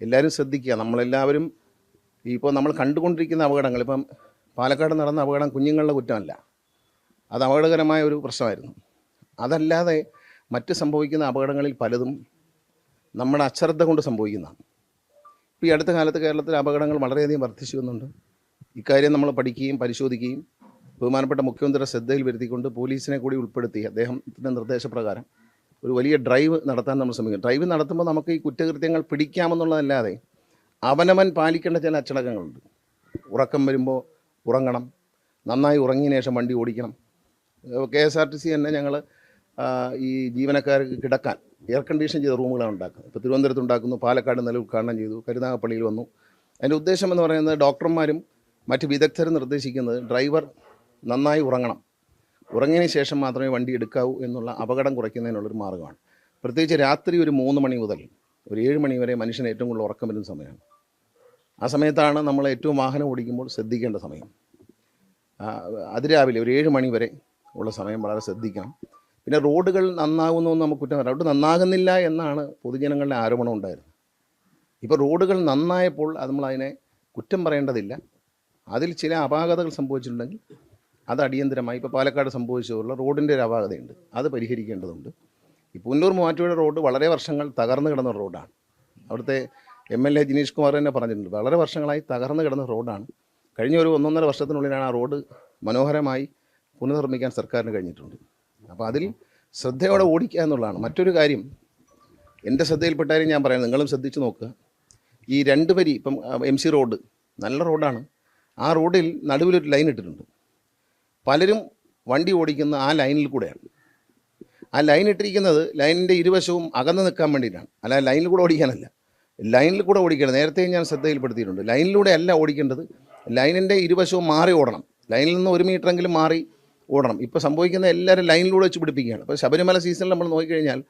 എല്ലാവരും ശ്രദ്ധിക്കുക. നമ്മളെല്ലാവരും ഇപ്പോൾ നമ്മൾ കണ്ടുകൊണ്ടിരിക്കുന്ന അപകടങ്ങൾ ഇപ്പം പാലക്കാട് നടന്ന അപകടം കുഞ്ഞുങ്ങളുടെ കുറ്റമല്ല. അത് അപകടകരമായ ഒരു പ്രശ്നമായിരുന്നു. അതല്ലാതെ മറ്റ് സംഭവിക്കുന്ന അപകടങ്ങളിൽ പലതും നമ്മുടെ അശ്രദ്ധ കൊണ്ട് സംഭവിക്കുന്നതാണ്. ഇപ്പോൾ ഈ അടുത്ത കാലത്ത് കേരളത്തിലെ അപകടങ്ങൾ വളരെയധികം വർദ്ധിച്ചു വന്നുണ്ട് ഇക്കാര്യം നമ്മൾ പഠിക്കുകയും പരിശോധിക്കുകയും ബഹുമാനപ്പെട്ട മുഖ്യമന്ത്രിയുടെ ശ്രദ്ധയിൽ വരുത്തിക്കൊണ്ട് പോലീസിനെ കൂടി ഉൾപ്പെടുത്തി അദ്ദേഹത്തിന്റെ നിർദ്ദേശപ്രകാരം ഒരു വലിയ ഡ്രൈവ് നടത്താൻ നമ്മൾ ശ്രമിക്കും ഡ്രൈവ് നടത്തുമ്പോൾ നമുക്ക് ഈ കുറ്റകൃത്യങ്ങൾ പിടിക്കാമെന്നുള്ളതല്ലാതെ അവനവൻ പാലിക്കേണ്ട ചില അച്ചടക്കങ്ങളുണ്ട്. ഉറക്കം വരുമ്പോൾ ഉറങ്ങണം. നന്നായി ഉറങ്ങിയ ശേഷം വണ്ടി ഓടിക്കണം. K S R T C തന്നെ ഞങ്ങൾ ഈ ജീവനക്കാർക്ക് കിടക്കാൻ എയർ കണ്ടീഷൻ ചെയ്ത റൂമുകളാണ് ഉണ്ടാക്കുന്നത്. ഇപ്പോൾ തിരുവനന്തപുരത്ത് ഉണ്ടാക്കുന്നു പാലക്കാട് നില ഉദ്ഘാടനം ചെയ്തു കരുനാഗപ്പള്ളിയിൽ വന്നു. അതിന്റെ ഉദ്ദേശം എന്ന് പറയുന്നത് ഡോക്ടർമാരും മറ്റ് വിദഗ്ധരും നിർദ്ദേശിക്കുന്നത് ഡ്രൈവർ നന്നായി ഉറങ്ങണം. ഉറങ്ങിയതിന് ശേഷം മാത്രമേ വണ്ടി എടുക്കാവൂ എന്നുള്ള അപകടം കുറയ്ക്കുന്നതിനുള്ളൊരു മാർഗമാണ് പ്രത്യേകിച്ച് രാത്രി ഒരു മൂന്ന് മണി മുതൽ ഒരു ഏഴ് മണി വരെ മനുഷ്യന് ഏറ്റവും കൂടുതൽ ഉറക്കം വരുന്ന സമയമാണ്. ആ സമയത്താണ് നമ്മൾ ഏറ്റവും വാഹനം ഓടിക്കുമ്പോൾ ശ്രദ്ധിക്കേണ്ട സമയം. അതിരാവിലെ ഒരു ഏഴ് മണി വരെ ഉള്ള സമയം വളരെ ശ്രദ്ധിക്കണം. പിന്നെ റോഡുകൾ നന്നാകുന്നു എന്ന് നമുക്ക് കുറ്റം പറയാം. റോഡ് നന്നാകുന്നില്ല എന്നാണ് പൊതുജനങ്ങളുടെ ആരോപണം ഉണ്ടായിരുന്നത്. ഇപ്പോൾ റോഡുകൾ നന്നായപ്പോൾ അത് നമ്മളതിനെ കുറ്റം പറയേണ്ടതില്ല. അതിൽ ചില അപാകതകൾ സംഭവിച്ചിട്ടുണ്ടെങ്കിൽ അത് അടിയന്തരമായി ഇപ്പോൾ പാലക്കാട് സംഭവിച്ചതുള്ള റോഡിന്റെ ഒരു അപാകതയുണ്ട്. അത് പരിഹരിക്കേണ്ടതുണ്ട്. ഈ പുന്നൂർ മൂവാറ്റുപുഴ റോഡ് വളരെ വർഷങ്ങൾ തകർന്നു കിടന്ന റോഡാണ്. അവിടുത്തെ M L A Jineesh Kumar തന്നെ പറഞ്ഞിട്ടുണ്ട് വളരെ വർഷങ്ങളായി തകർന്നു കിടന്ന റോഡാണ്. കഴിഞ്ഞ ഒരു ഒന്നൊന്നര വർഷത്തിനുള്ളിലാണ് ആ റോഡ് മനോഹരമായി പുനർനിർമ്മിക്കാൻ സർക്കാരിന് കഴിഞ്ഞിട്ടുണ്ട്. അപ്പോൾ അതിൽ ശ്രദ്ധയോടെ ഓടിക്കുക എന്നുള്ളതാണ്. മറ്റൊരു കാര്യം എന്റെ ശ്രദ്ധയിൽപ്പെട്ടാലും ഞാൻ പറയാം. നിങ്ങളും ശ്രദ്ധിച്ച് നോക്കുക. ഈ രണ്ട് വരി ഇപ്പം എം സി റോഡ് നല്ല റോഡാണ്. ആ റോഡിൽ നടുവിലൊരു ലൈൻ ഇട്ടിട്ടുണ്ട്. പലരും വണ്ടി ഓടിക്കുന്ന ആ ലൈനിൽ കൂടെയാണ്. ആ ലൈൻ ഇട്ടിരിക്കുന്നത് ലൈനിന്റെ ഇരുവശവും അകന്ന് നിൽക്കാൻ വേണ്ടിയിട്ടാണ്. അല്ല ലൈനിൽ കൂടെ ഓടിക്കാനല്ല. ലൈനിൽ കൂടെ ഓടിക്കണം നേരത്തെ ഞാൻ ശ്രദ്ധയിൽപ്പെടുത്തിയിട്ടുണ്ട്. ലൈനിലൂടെ അല്ല ഓടിക്കേണ്ടത്. ലൈനിന്റെ ഇരുവശവും മാറി ഓടണം. ലൈനിൽ നിന്ന് ഒരു മീറ്ററെങ്കിലും മാറി ഓടണം. ഇപ്പോൾ സംഭവിക്കുന്ന എല്ലാവരും ലൈനിലൂടെ വെച്ച് പിടിപ്പിക്കുകയാണ്. അപ്പോൾ ശബരിമല സീസണിൽ നമ്മൾ നോക്കിക്കഴിഞ്ഞാൽ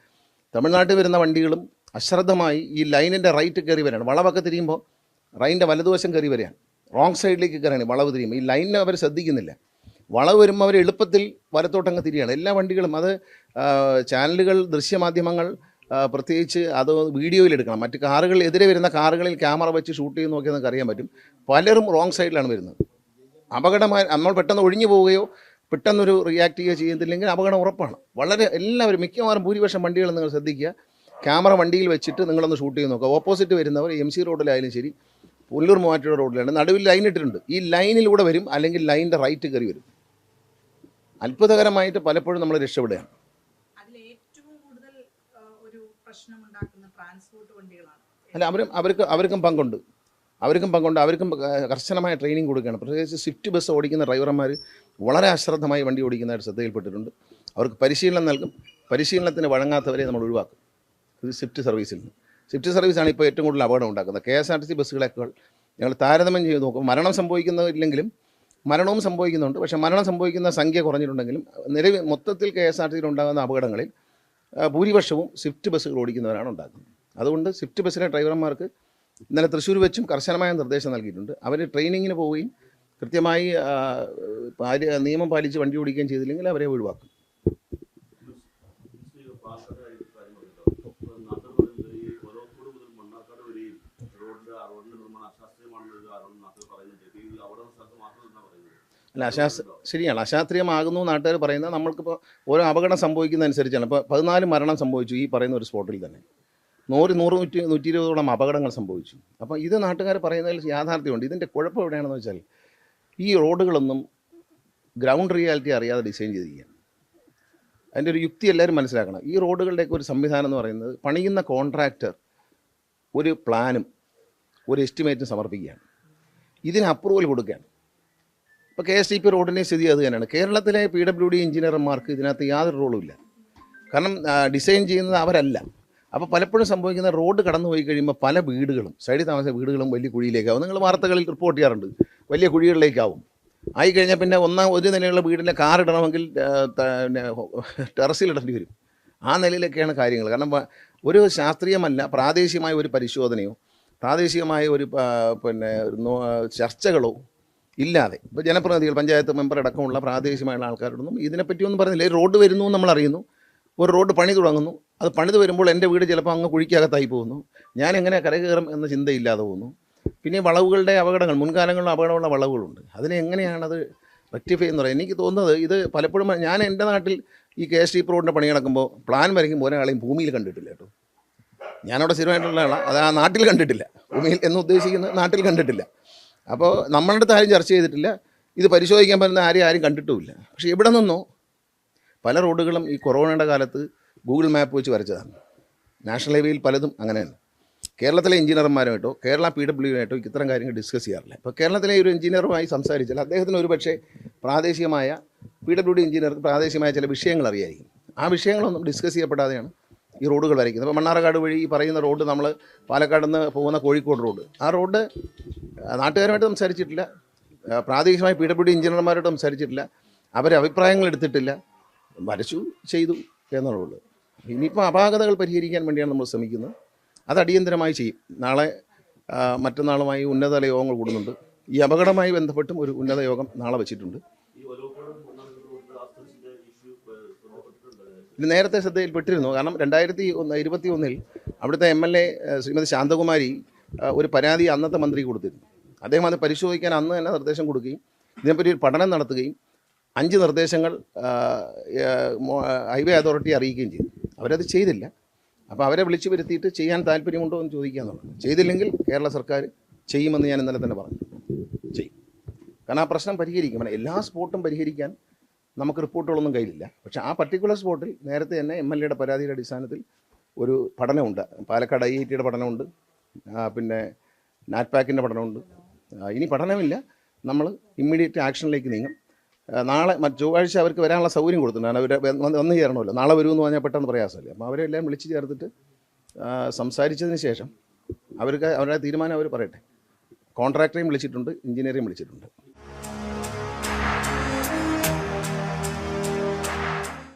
തമിഴ്നാട്ടിൽ വരുന്ന വണ്ടികളും അശ്രദ്ധമായി ഈ ലൈനിന്റെ റൈറ്റ് കയറി വരികയാണ്. വളവൊക്കെ തിരിയുമ്പോൾ റൈന്റെ വലതുവശം കയറി വരികയാണ്. റോങ് സൈഡിലേക്ക് കയറുകയാണ് വളവ് തിരിയുമ്പോൾ ഈ ലൈനിനെ അവർ ശ്രദ്ധിക്കുന്നില്ല. വളവ് വരുമ്പോൾ അവർ എളുപ്പത്തിൽ വലത്തോട്ടങ്ങ് തിരിയാണ്. എല്ലാ വണ്ടികളും അത് ചാനലുകൾ ദൃശ്യമാധ്യമങ്ങൾ പ്രത്യേകിച്ച് അത് വീഡിയോയിൽ എടുക്കണം മറ്റ് കാറുകൾ എതിരെ വരുന്ന കാറുകളിൽ ക്യാമറ വെച്ച് ഷൂട്ട് ചെയ്ത് നോക്കിയാൽ നമുക്ക് അറിയാൻ പറ്റും. പലരും റോങ് സൈഡിലാണ് വരുന്നത്. അപകടമായി നമ്മൾ പെട്ടെന്ന് ഒഴിഞ്ഞു പോവുകയോ പെട്ടെന്നൊരു റിയാക്ട് ചെയ്യുകയോ ചെയ്യുന്നില്ലെങ്കിൽ അപകടം ഉറപ്പാണ്. വളരെ എല്ലാവരും മിക്കവാറും ഭൂരിപക്ഷം വണ്ടികൾ നിങ്ങൾ ശ്രദ്ധിക്കുക. ക്യാമറ വണ്ടിയിൽ വെച്ചിട്ട് നിങ്ങളൊന്ന് ഷൂട്ട് ചെയ്ത് നോക്കുക. ഓപ്പോസിറ്റ് വരുന്നവർ എം സി റോഡിലായാലും ശരി പുല്ലൂർ മൂവാറ്റുപുഴ റോഡിലാണ്. നടുവിൽ ലൈൻ ഇട്ടിട്ടുണ്ട്. ഈ ലൈനിലൂടെ വരും അല്ലെങ്കിൽ ലൈനിന്റെ റൈറ്റ് കയറി വരും. അത്ഭുതകരമായിട്ട് പലപ്പോഴും നമ്മൾ രക്ഷപ്പെടുകയാണ്. അല്ല അവരും അവർക്ക് അവർക്കും പങ്കുണ്ട്. അവർക്കും പങ്കുണ്ട്. അവർക്കും കർശനമായ ട്രെയിനിങ് കൊടുക്കുകയാണ്. പ്രത്യേകിച്ച് സ്വിഫ്റ്റ് ബസ് ഓടിക്കുന്ന ഡ്രൈവർമാർ വളരെ അശ്രദ്ധമായി വണ്ടി ഓടിക്കുന്നതായിട്ട് ശ്രദ്ധയിൽപ്പെട്ടിട്ടുണ്ട്. അവർക്ക് പരിശീലനം നൽകും. പരിശീലനത്തിന് വഴങ്ങാത്തവരെ നമ്മൾ ഒഴിവാക്കും. ഇത് സ്വിഫ്റ്റ് സർവീസിൽ നിന്ന്. സ്വിഫ്റ്റ് സർവീസാണ് ഇപ്പോൾ ഏറ്റവും കൂടുതൽ അപകടം ഉണ്ടാക്കുന്നത്. K S R T C ബസ്സുകളേക്കാൾ ഞങ്ങൾ താരതമ്യം ചെയ്ത് നോക്കും. മരണം സംഭവിക്കുന്നില്ലെങ്കിലും മരണവും സംഭവിക്കുന്നുണ്ട്. പക്ഷേ മരണം സംഭവിക്കുന്ന സംഖ്യ കുറഞ്ഞിട്ടുണ്ടെങ്കിലും നിലവിൽ മൊത്തത്തിൽ കെ എസ് ആർ ടി സിയിൽ ഉണ്ടാകുന്ന അപകടങ്ങളിൽ ഭൂരിപക്ഷവും സ്വിഫ്റ്റ് ബസ്സുകൾ ഓടിക്കുന്നവരാണ് ഉണ്ടാക്കുന്നത്. അതുകൊണ്ട് സ്വിഫ്റ്റ് ബസ്സിലെ ഡ്രൈവർമാർക്ക് ഇന്നലെ തൃശ്ശൂർ വെച്ചും കർശനമായ നിർദ്ദേശം നൽകിയിട്ടുണ്ട്. അവർ ട്രെയിനിങ്ങിന് പോവുകയും കൃത്യമായി നിയമം പാലിച്ച് വണ്ടി ഓടിക്കുകയും ചെയ്തില്ലെങ്കിൽ അവരെ ഒഴിവാക്കും. അല്ല അശാസ് ശരിയാണ്. അശാസ്ത്രീയമാകുന്നു നാട്ടുകാർ പറയുന്നത് നമ്മൾക്കിപ്പോൾ ഓരോ അപകടം സംഭവിക്കുന്നതനുസരിച്ചാണ്. ഇപ്പോൾ പതിനാല് മരണം സംഭവിച്ചു ഈ പറയുന്ന ഒരു സ്പോട്ടിൽ തന്നെ. നൂറ് നൂറ് നൂറ്റി നൂറ്റി ഇരുപതോളം അപകടങ്ങൾ സംഭവിച്ചു. അപ്പോൾ ഇത് നാട്ടുകാർ പറയുന്നതിൽ യാഥാർത്ഥ്യമുണ്ട്. ഇതിന്റെ കുഴപ്പം എവിടെയാണെന്ന് വെച്ചാൽ ഈ റോഡുകളൊന്നും ഗ്രൗണ്ട് റിയാലിറ്റി അറിയാതെ ഡിസൈൻ ചെയ്തിരിക്കുകയാണ്. അതിന്റെ ഒരു യുക്തി എല്ലാവരും മനസ്സിലാക്കണം. ഈ റോഡുകളുടെയൊക്കെ ഒരു സംവിധാനം എന്ന് പറയുന്നത് പണിയുന്ന കോൺട്രാക്ടർ ഒരു പ്ലാനും ഒരു എസ്റ്റിമേറ്റും സമർപ്പിക്കുകയാണ്. ഇതിന് അപ്രൂവൽ കൊടുക്കുകയാണ്. ഇപ്പോൾ കെ എസ് ടി പി റോഡിന്റെ സ്ഥിതി അത് തന്നെയാണ്. കേരളത്തിലെ പി ഡബ്ല്യു ഡി എഞ്ചിനീയർമാർക്ക് ഇതിനകത്ത് യാതൊരു റോളുമില്ല കാരണം ഡിസൈൻ ചെയ്യുന്നത് അവരല്ല. അപ്പോൾ പലപ്പോഴും സംഭവിക്കുന്ന റോഡ് കടന്നു പോയി കഴിയുമ്പോൾ പല വീടുകളും സൈഡിൽ താമസിച്ച വീടുകളും വലിയ കുഴിയിലേക്കാവും. നിങ്ങൾ വാർത്തകളിൽ റിപ്പോർട്ട് ചെയ്യാറുണ്ട്. വലിയ കുഴികളിലേക്കാവും. ആയി കഴിഞ്ഞാൽ പിന്നെ ഒന്നാം ഒരു നിലയുള്ള വീടിന്റെ കാർ ഇടണമെങ്കിൽ പിന്നെ ടെറസിൽ ഇടേണ്ടി വരും. ആ നിലയിലൊക്കെയാണ് കാര്യങ്ങൾ. കാരണം ഒരു ശാസ്ത്രീയമല്ല പ്രാദേശികമായ ഒരു പരിശോധനയോ പ്രാദേശികമായ ഒരു പിന്നെ ചർച്ചകളോ ഇല്ലാതെ. ഇപ്പോൾ ജനപ്രതിനിധികൾ പഞ്ചായത്ത് മെമ്പർ അടക്കമുള്ള പ്രാദേശികമായുള്ള ആൾക്കാരോടൊന്നും ഇതിനെപ്പറ്റി ഒന്നും പറഞ്ഞില്ല റോഡ് വരുന്നു നമ്മൾ അറിയുന്നു ഒരു റോഡ് പണി തുടങ്ങുന്നു. അത് പണിത് വരുമ്പോൾ എന്റെ വീട് ചിലപ്പോൾ അങ്ങ് കുഴിക്കകത്തായി പോകുന്നു. ഞാൻ എങ്ങനെ കരകയറും എന്ന ചിന്തയില്ലാതെ പോകുന്നു. പിന്നെ വളവുകളുടെ അപകടങ്ങൾ മുൻകാലങ്ങളിലും അപകടമുള്ള വളവുകളുണ്ട്. അതിനെ എങ്ങനെയാണത് റെക്ടിഫൈ എന്ന് പറയുന്നത് എനിക്ക് തോന്നുന്നത് ഇത് പലപ്പോഴും ഞാൻ എന്റെ നാട്ടിൽ ഈ കെ എസ് ഡി റോഡിന്റെ പണി നടക്കുമ്പോൾ പ്ലാൻ വരയ്ക്കുമ്പോൾ ഒരാളെയും ഭൂമിയിൽ കണ്ടിട്ടില്ല കേട്ടോ. ഞാനവിടെ സ്ഥിരമായിട്ടുള്ള ആളാണ് അത് ആ നാട്ടിൽ കണ്ടിട്ടില്ല. ഭൂമിയിൽ എന്ന് ഉദ്ദേശിക്കുന്നത് നാട്ടിൽ കണ്ടിട്ടില്ല. അപ്പോൾ നമ്മളുടെ അടുത്ത് ആരും ചർച്ച ചെയ്തിട്ടില്ല. ഇത് പരിശോധിക്കാൻ പറ്റുന്ന ആരെയും ആരും കണ്ടിട്ടുമില്ല. പക്ഷേ ഇവിടെ നിന്നോ പല റോഡുകളും ഈ കൊറോണയുടെ കാലത്ത് ഗൂഗിൾ മാപ്പ് വെച്ച് വരച്ചതാണ്. നാഷണൽ ഹൈവേയിൽ പലതും അങ്ങനെയാണ് കേരളത്തിലെ എഞ്ചിനീയർമാരുമായിട്ടോ കേരള പി ഡബ്ല്യുമായിട്ടോ ഇത്തരം കാര്യങ്ങൾ ഡിസ്കസ് ചെയ്യാറില്ല. ഇപ്പോൾ കേരളത്തിലെ ഒരു എഞ്ചിനീയറുമായി സംസാരിച്ചാൽ അദ്ദേഹത്തിന് ഒരു പക്ഷേ പ്രാദേശികമായ പി ഡബ്ല്യു ഡി എഞ്ചിനീയർക്ക് പ്രാദേശികമായ ചില വിഷയങ്ങൾ അറിയായിരിക്കും. ആ വിഷയങ്ങളൊന്നും ഡിസ്കസ് ചെയ്യപ്പെടാതെയാണ് ഈ റോഡുകൾ വരയ്ക്കുന്നത്. ഇപ്പോൾ മണ്ണാർക്കാട് വഴി ഈ പറയുന്ന റോഡ് നമ്മൾ പാലക്കാട് നിന്ന് പോകുന്ന കോഴിക്കോട് റോഡ്. ആ റോഡ് നാട്ടുകാരുമായിട്ട് സംസാരിച്ചിട്ടില്ല. പ്രാദേശികമായി പി ഡബ്ല്യു ഡി എഞ്ചിനീയർമാരോട് സംസാരിച്ചിട്ടില്ല. അവരെ അഭിപ്രായങ്ങൾ എടുത്തിട്ടില്ല. വരച്ചു ചെയ്തു എന്നുള്ളൂ ഇനിയിപ്പോൾ അപാകതകൾ പരിഹരിക്കാൻ വേണ്ടിയാണ് നമ്മൾ ശ്രമിക്കുന്നത്. അത് അടിയന്തരമായി ചെയ്യും. നാളെ മറ്റന്നാളുമായി ഉന്നതതല യോഗങ്ങൾ കൂടുന്നുണ്ട്. ഈ അപകടമായി ബന്ധപ്പെട്ടും ഒരു ഉന്നത യോഗം നാളെ വെച്ചിട്ടുണ്ട്. ഇത് നേരത്തെ ശ്രദ്ധയിൽപ്പെട്ടിരുന്നു. കാരണം രണ്ടായിരത്തി ഒന്ന് ഇരുപത്തി ഒന്നിൽ അവിടുത്തെ M L A Shrimati Shanthakumari ഒരു പരാതി അന്നത്തെ മന്ത്രി കൊടുത്തിരുന്നു. അദ്ദേഹം അത് പരിശോധിക്കാൻ അന്ന് തന്നെ നിർദ്ദേശം കൊടുക്കുകയും ഇതിനെപ്പറ്റി ഒരു പഠനം നടത്തുകയും അഞ്ച് നിർദ്ദേശങ്ങൾ ഹൈവേ അതോറിറ്റി അറിയിക്കുകയും ചെയ്തു. അവരത് ചെയ്തില്ല. അപ്പോൾ അവരെ വിളിച്ചു വരുത്തിയിട്ട് ചെയ്യാൻ താല്പര്യമുണ്ടോ എന്ന് ചോദിക്കാന്നുള്ളത് ചെയ്തില്ലെങ്കിൽ കേരള സർക്കാർ ചെയ്യുമെന്ന് ഞാൻ ഇന്നലെ തന്നെ പറഞ്ഞു. ചെയ്യും. കാരണം ആ പ്രശ്നം പരിഹരിക്കും. എല്ലാ സ്പോട്ടും പരിഹരിക്കാൻ നമുക്ക് റിപ്പോർട്ടുകളൊന്നും കയ്യിലില്ല. പക്ഷേ ആ പർട്ടിക്കുലർ സ്പോട്ടിൽ നേരത്തെ തന്നെ എം എൽ എയുടെ പരാതിയുടെ അടിസ്ഥാനത്തിൽ ഒരു പഠനമുണ്ട്. പാലക്കാട് ഐ ഐ ടിയുടെ പഠനമുണ്ട്. പിന്നെ നാറ്റ്പാക്കിന്റെ പഠനമുണ്ട്. ഇനി പഠനമില്ല. നമ്മൾ ഇമ്മീഡിയറ്റ് ആക്ഷനിലേക്ക് നീങ്ങും. നാളെ ചൊവ്വാഴ്ച അവർക്ക് വരാനുള്ള സൗകര്യം കൊടുത്തിട്ടുണ്ട്. അവരെ വന്ന് ചേരണമല്ലോ. നാളെ വരുമെന്ന് പറഞ്ഞാൽ പെട്ടെന്ന് പ്രയാസമല്ലേ. അപ്പോൾ അവരെ എല്ലാം വിളിച്ച് ചേർത്തിട്ട് സംസാരിച്ചതിന് ശേഷം അവർക്ക് അവരുടെ തീരുമാനം അവർ പറയട്ടെ. കോൺട്രാക്ടറെയും വിളിച്ചിട്ടുണ്ട് എഞ്ചിനീയറെയും വിളിച്ചിട്ടുണ്ട്.